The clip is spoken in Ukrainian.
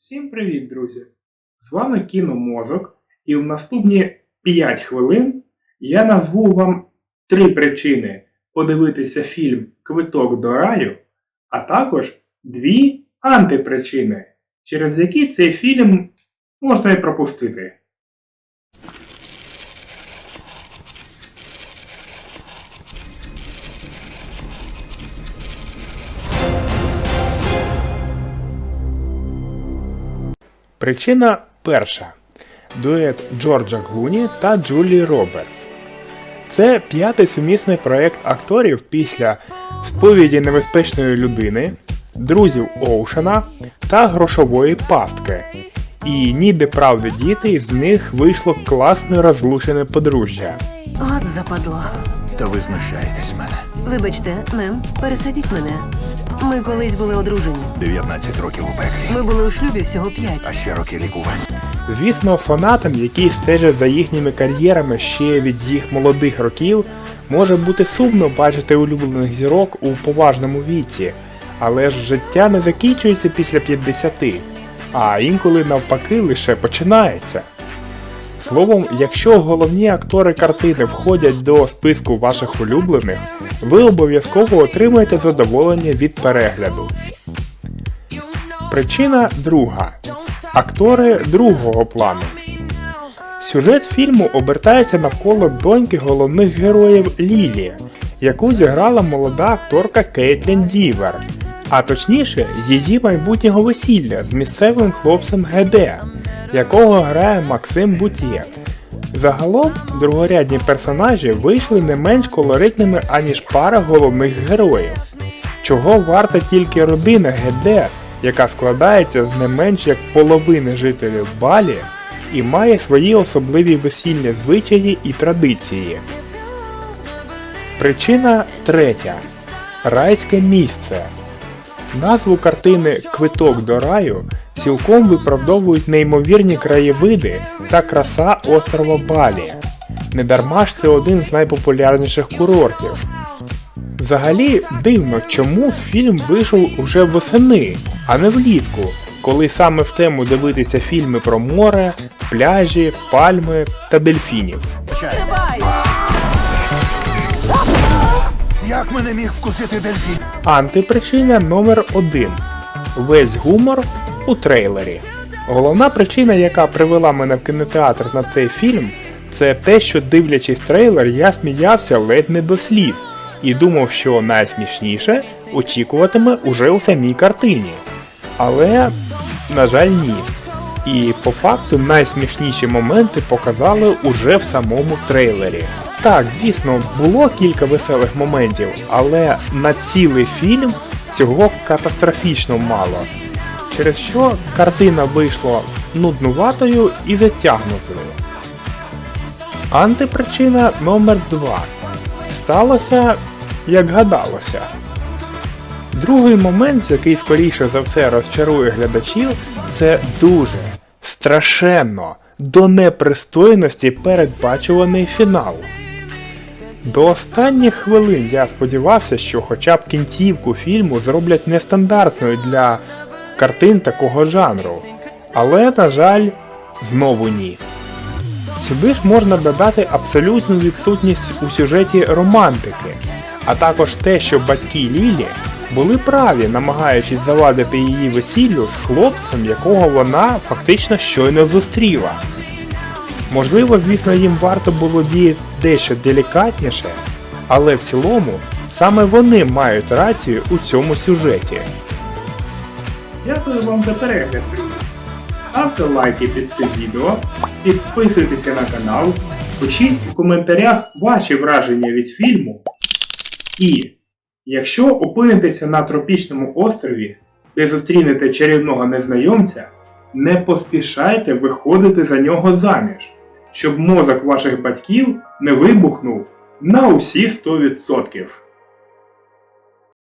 Всім привіт, друзі! З вами Кіномозок, і в наступні 5 хвилин я назву вам три причини подивитися фільм Квиток до раю, а також дві антипричини, через які цей фільм можна і пропустити. Причина перша. Дует Джорджа Клуні та Джулії Робертс. Це п'ятий сумісний проєкт акторів після сповіді небезпечної людини, друзів Оушена та грошової пастки. І ніби правди діти з них вийшло класне розлучене подружжя. От западло. Та ви знущаєтесь з мене. Вибачте, мем, пересадіть мене. Ми колись були одружені. 19 років у пеклі, Ми були у шлюбі всього 5. а ще роки лікування. Звісно, фанатам, які стежать за їхніми кар'єрами ще від їх молодих років, може бути сумно бачити улюблених зірок у поважному віці, але ж життя не закінчується після 50, а інколи навпаки лише починається. Словом, якщо головні актори картини входять до списку ваших улюблених, ви обов'язково отримаєте задоволення від перегляду. Причина друга. Актори другого плану. Сюжет фільму обертається навколо доньки головних героїв Лілі, яку зіграла молода акторка Кейтлін Дівер, а точніше, її майбутнього весілля з місцевим хлопцем ГД, якого грає Максим Бутєв. Загалом другорядні персонажі вийшли не менш колоритними, аніж пара головних героїв. Чого варта тільки родина ГД, яка складається з не менш як половини жителів Балі і має свої особливі весільні звичаї і традиції. Причина третя. Райське місце. Назву картини Квиток до раю цілком виправдовують неймовірні краєвиди та краса острова Балі. Недарма ж це один з найпопулярніших курортів. Взагалі дивно, чому фільм вийшов уже восени, а не влітку, коли саме в тему дивитися фільми про море, пляжі, пальми та дельфінів. Як мене міг вкусити дельфін? Антипричина номер 1 Весь гумор у трейлері. Головна причина, яка привела мене в кінотеатр на цей фільм, це те, що дивлячись трейлер, я сміявся ледь не до слів і думав, що найсмішніше очікуватиме уже у самій картині. Але, на жаль, ні. І по факту найсмішніші моменти показали уже в самому трейлері. Так, звісно, було кілька веселих моментів, але на цілий фільм цього катастрофічно мало. Через що картина вийшла нуднуватою і затягнутою. Антипричина номер 2 Сталося, як гадалося. Другий момент, який скоріше за все розчарує глядачів, це дуже страшенно до непристойності передбачуваний фінал. До останніх хвилин я сподівався, що хоча б кінцівку фільму зроблять нестандартною для картин такого жанру. Але, на жаль, знову ні. Сюди ж можна додати абсолютну відсутність у сюжеті романтики, а також те, що батьки Лілі були праві, намагаючись завадити її весіллю з хлопцем, якого вона фактично щойно зустріла. Можливо, звісно, їм варто було діяти дещо делікатніше, але в цілому саме вони мають рацію у цьому сюжеті. Дякую вам за перегляд, друзі. Ставте лайки під цим відео, підписуйтеся на канал, пишіть у коментарях ваші враження від фільму. І якщо опинитеся на тропічному острові, де зустрінете чарівного незнайомця, не поспішайте виходити за нього заміж, щоб мозок ваших батьків не вибухнув на усі 100%.